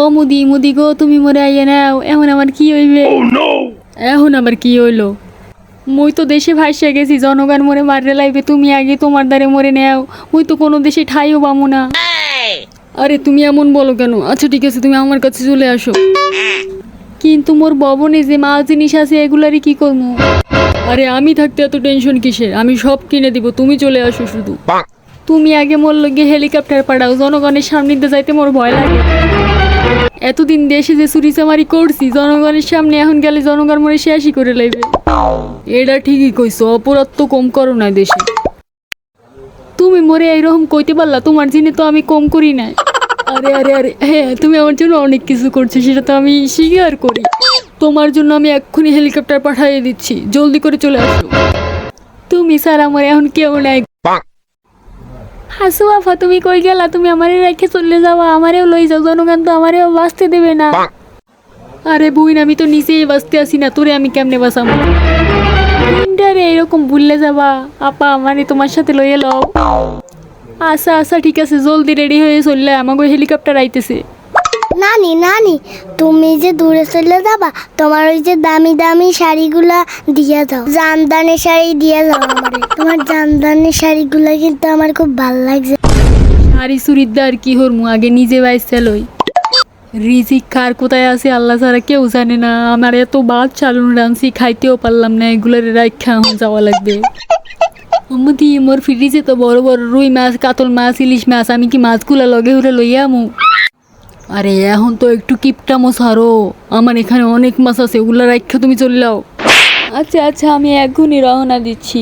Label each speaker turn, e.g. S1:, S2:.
S1: ও মুদি মুদি গো তুমি মরে আইয়ে নাও। এখন আমার কি হইবে? এখন আমার কি হইল? মুই তো দেশে ভাসিয়া গেছি জনগণ মরে মাররে লাইবে তুমি আগে তোমার দ্বারে মরে নেও। মুই তো কোনো দেশে ঠাইও পাবো না। আরে তুমি এমন বলো কেন? আচ্ছা ঠিক আছে তুমি আমার কাছে চলে আসো। কিন্তু মোর ববনে যে মাল জিনিস আছে এগুলারই কি করব আরে আমি থাকতে এত টেনশন কিসের? আমি সব কিনে দিব তুমি চলে আসো শুধু। তুমি আগে মোর লগে হেলিকপ্টার পাঠাও জনগণের সামনে দিয়ে যাইতে মোর ভয় লাগে। এতদিন দেশে যে চুরিচামারি করছি, জনগণের সামনে এখন গেলে জনগণ মনে শেষই করে লাইবে। এটা ঠিকই কইছো, অপরাধ তো কম করো না দেশে। তুমি মরে এইরকম কইতে পারলা, তোমার জিনে তো আমি কম করি না আরে আরে আরে হ্যাঁ তুমি আমার জন্য অনেক কিছু করছ, সেটা তো আমি স্বীকার করি। তোমার জন্য আমি এক্ষুনি হেলিকপ্টার পাঠিয়ে দিচ্ছি, জলদি করে চলে আসো। তুমি স্যার আমার এখন কেউ নাই। হাসু আফা তুমি কই গেলা? তুমি আমারে রেখে চলে যাওয়া আমারেও লই যাও জনগণ তো আমারেও বাঁচতে দেবে না। আরে বুইন আমি তো নিজেই বাঁচতে আসি না তোরে আমি কেমনে বাঁচাবো? রে এরকম ভুললে যাবা। আপা আমারে তোমার সাথে লইয়ে লও। আচ্ছা আচ্ছা ঠিক আছে জলদি রেডি হয়ে চললে আমাকে হেলিকপ্টার আইতেছে।
S2: নানি নানি, তুমি যে দূরে চলে যাবা, তোমার ওই যে দামি দামি শাড়িগুলা দিয়ে দাও। জামদানি শাড়ি দিয়ে দাও আমারে। তোমার জামদানি শাড়িগুলা কিন্তু আমার খুব ভালো লাগছে।
S1: শাড়ি চুরিদার কি হরমু? আগে নিজে বাইসে লই। রিজিক কার কোথায় আছে আল্লাহ ছাড়া কেউ জানে না। আমার এত বাদ চালুন রানছি খাইতেও পারলাম না, এগুলোর রাখা যাওয়া লাগবে। মোর ফ্রিজে তো বড় বড় রুই মাছ, কাতল মাছ, ইলিশ মাছ, আমি কি মাছগুলা লগে উড়ে লইয়া আমু? আরে, এখন তো একটু কিপটামো সারো আমার এখানে অনেক মাছ আছে, ওগুলা রাখা তুমি চললাও আচ্ছা আচ্ছা আমি এখনই রওনা দিচ্ছি।